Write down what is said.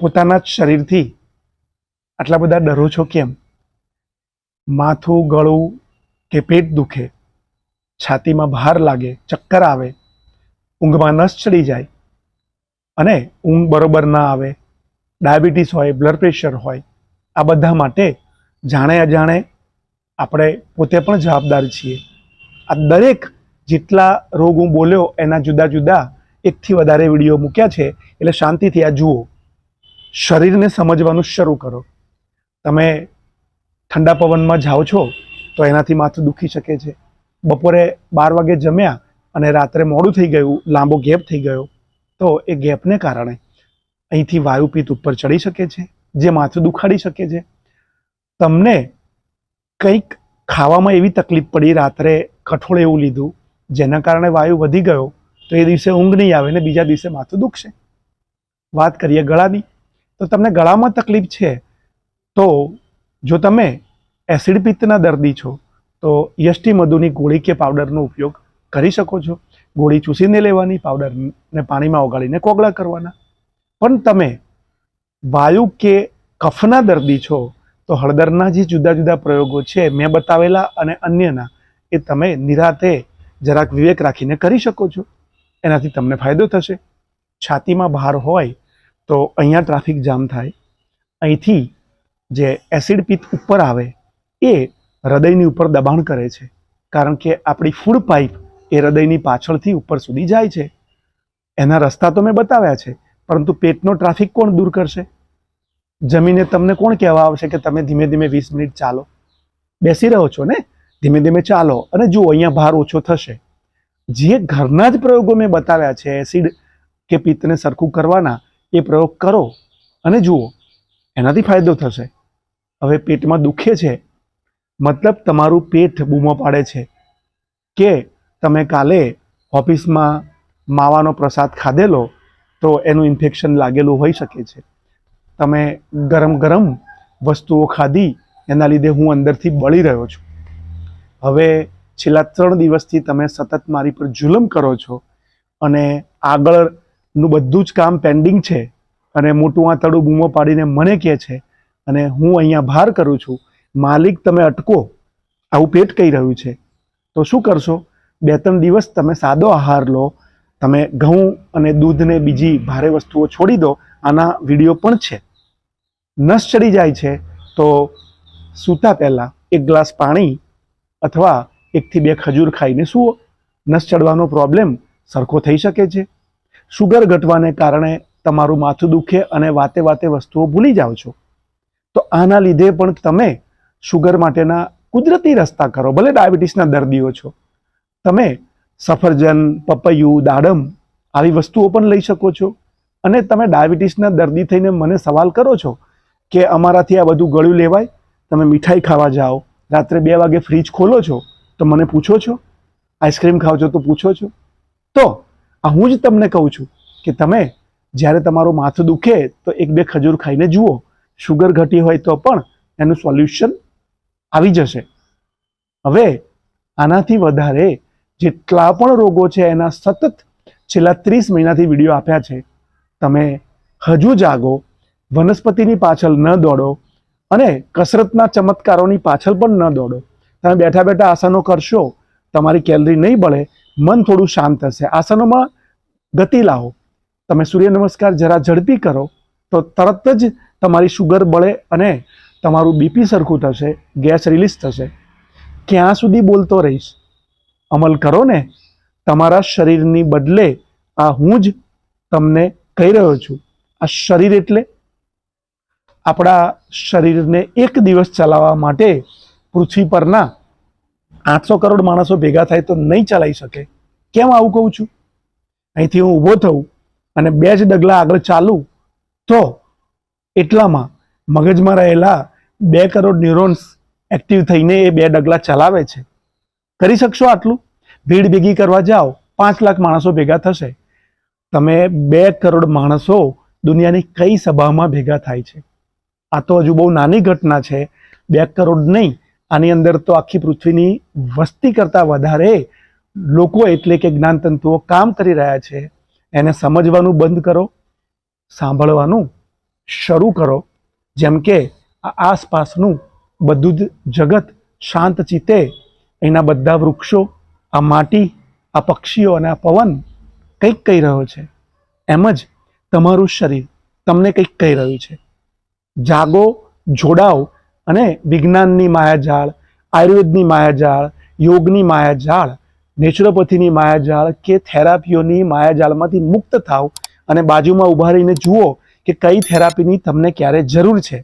પોતાના જ શરીરથી આટલા બધા ડરો છો કેમ? માથું, ગળું કે પેટ દુખે, છાતીમાં ભાર લાગે, ચક્કર આવે, ઊંઘમાં નસ ચડી જાય અને ઊંઘ બરોબર ના આવે, ડાયાબિટીસ હોય, બ્લડ પ્રેશર હોય, આ બધા માટે જાણે અજાણે આપણે પોતે પણ જવાબદાર છીએ. આ દરેક જેટલા રોગ હું બોલ્યો એના જુદા જુદા એકથી વધારે વીડિયો મૂક્યા છે. એટલે શાંતિથી આ જુઓ. શરીરને સમજવાનું શરૂ કરો. તમે ઠંડા પવનમાં જાઓ છો, તો એનાથી માથું દુખી શકે છે. બપોરે બાર વાગે જમ્યા અને રાત્રે મોડું થઈ ગયું, લાંબો ગેપ થઈ ગયો, તો એ ગેપને કારણે અહીંથી વાયુપિત્ત ઉપર ચડી શકે છે, જે માથું દુખાડી શકે છે. તમને કંઈક ખાવામાં એવી તકલીફ પડી, રાત્રે કઠોળ એવું લીધું, જેના કારણે વાયુ વધી ગયો, તો એ દિવસે ઊંઘ નહીં આવે ને બીજા દિવસે માથું દુખશે. વાત કરીએ ગળાની. તો તમને ગળામાં તકલીફ છે, તો જો તમે એસિડ પિત્તના દર્દી છો, તો યષ્ટી મધુની ગોળી કે પાવડરનો ઉપયોગ કરી શકો છો. ગોળી ચૂસીને લેવાની, પાવડરને પાણીમાં ઓગાળીને કોગળા કરવાના. પણ તમે વાયુ કે કફના દર્દી છો, તો હળદરના જે જુદા જુદા પ્રયોગો છે, મેં બતાવેલા અને અન્યના, એ તમે નિરાતે જરાક વિવેક રાખીને કરી શકો છો. એનાથી તમને ફાયદો થશે. છાતીમાં ભાર હોય તો અહીંયા ટ્રાફિક જામ થાય. અહીંથી જે એસિડ પિત્ત ઉપર આવે, એ હૃદયની ઉપર દબાણ કરે છે. કારણ કે આપણી ફૂડ પાઇપ એ હૃદયની પાછળથી ઉપર સુધી જાય છે. એના રસ્તા તો મેં બતાવ્યા છે, પરંતુ પેટનો ટ્રાફિક કોણ દૂર કરશે? જમીને તમને કોણ કહેવા આવશે કે તમે ધીમે ધીમે વીસ મિનિટ ચાલો? બેસી રહો છો ને? ધીમે ધીમે ચાલો અને જુઓ, અહીંયા ભાર ઓછો થશે. જે ઘરના જ પ્રયોગો મેં બતાવ્યા છે, એસિડ કે પિત્તને સરખું કરવાના એ પ્રયોગ કરો અને જુઓ, એનાથી ફાયદો થશે. હવે પેટમાં દુખે છે, મતલબ તમારું પેટ બૂમો પાડે છે કે તમે કાલે ઓફિસમાં માવાનો પ્રસાદ ખાધેલો તો એનું ઇન્ફેક્શન લાગેલું હોઈ શકે છે. તમે ગરમ ગરમ વસ્તુઓ ખાધી, એના લીધે હું અંદરથી બળી રહ્યો છું. હવે છેલ્લા ત્રણ દિવસથી તમે સતત મારી પર જુલમ કરો છો અને આગળનું બધું જ કામ પેન્ડિંગ છે અને મોટું આંતળું બૂમો પાડીને મને કહે છે અને હું અહીંયા ભાર કરું છું, માલિક તમે અટકો, આવું પેટ કહી રહ્યું છે. તો શું કરશો? બે ત્રણ દિવસ તમે સાદો આહાર લો, તમે ઘઉં અને દૂધને બીજી ભારે વસ્તુઓ છોડી દો, આના વીડિયો પણ છે. નસ ચડી જાય છે, તો સૂતા પહેલાં એક ગ્લાસ પાણી અથવા એકથી બે ખજૂર ખાઈને સૂવો. નસ ચડવાનો પ્રોબ્લેમ સરખો થઈ શકે છે. શુગર ઘટવાને કારણે તમારું માથું દુખે અને વાતે વાતે વસ્તુઓ ભૂલી જાઓ છો. તો આના લીધે પણ તમે શુગર માટેના કુદરતી રસ્તા કરો, ભલે ડાયાબિટીસના દર્દીઓ છો. તમે સફરજન, પપૈયું, દાડમ આવી વસ્તુઓ પણ લઈ શકો છો. અને તમે ડાયાબિટીસના દર્દી થઈને મને સવાલ કરો છો કે અમારાથી આ બધું ગળ્યું લેવાય? તમે મીઠાઈ ખાવા જાઓ, રાત્રે બે વાગે ફ્રીજ ખોલો છો તો મને પૂછો છો? આઈસ્ક્રીમ ખાવ છો તો પૂછો છો? તો આ હું જ તમને કહું છું કે તમે જ્યારે તમારું માથું દુખે તો એક બે ખજૂર ખાઈને જુઓ. શુગર ઘટી હોય તો પણ એનું સોલ્યુશન આવી જશે. હવે આનાથી વધારે જેટલા પણ રોગો છે એના સતત છેલ્લા ત્રીસ મહિનાથી વીડિયો આપ્યા છે. તમે હજુ જાગો, વનસ્પતિની પાછળ ન દોડો અને કસરતના ચમત્કારોની પાછળ પણ ન દોડો. તમે બેઠા બેઠા આસનો કરશો, તમારી કેલરી નહીં બળે, મન થોડું શાંત થશે આસનોમાં ગતિ લાવો. તમે સૂર્ય નમસ્કાર જરા ઝડપી કરો, તો તરત જ તમારી શુગર બળે અને તમારું બીપી સરખું થશે, ગેસ રિલીઝ થશે. ક્યાં સુધી બોલતો રહીશ? અમલ કરો ને. તમારા શરીરની બદલે આ હું જ તમને કહી રહ્યો છું. આ શરીર એટલે આપણા શરીરને એક દિવસ ચલાવવા માટે પૃથ્વી પરના આઠસો કરોડ માણસો ભેગા થાય તો નહીં ચલાવી શકે. કેમ આવું કહું છું? અહીંથી હું ઊભો થઉં અને બે જ ડગલા આગળ ચાલું, તો એટલામાં મગજમાં રહેલા બે કરોડ ન્યુરોન્સ એક્ટિવ થઈને એ બે ડગલા ચલાવે છે. કરી શકશો આટલું? ભીડ ભેગી કરવા જાઓ, પાંચ લાખ માણસો ભેગા થશે. તમે બે કરોડ માણસો દુનિયાની કઈ સભામાં ભેગા થાય છે? આ તો હજુ બહુ નાની ઘટના છે. બે કરોડ નહીં, આની અંદર તો આખી પૃથ્વીની વસ્તી કરતાં વધારે લોકો એટલે કે જ્ઞાનતંતુઓ કામ કરી રહ્યા છે, એને સમજવાનું બંધ કરો, સાંભળવાનું શરૂ કરો. જેમ કે આસપાસનું બધું જ જગત શાંત ચિત્તે એના બધા વૃક્ષો, આ માટી, આ પક્ષીઓ અને આ પવન કંઈક કહી રહ્યો છે. એમ જ તમારું શરીર તમને કંઈક કહી રહ્યું છે. જાગો, જોડાઓ અને વિજ્ઞાનની માયાજાળ, આયુર્વેદની માયાજાળ, યોગની માયાજાળ નેચરોપેથીની માયાજાળ કે થેરાપીઓની માયાજાળમાંથી મુક્ત થાવ અને બાજુમાં ઊભા રહીને જુઓ કે કઈ થેરાપીની તમને ક્યારે જરૂર છે.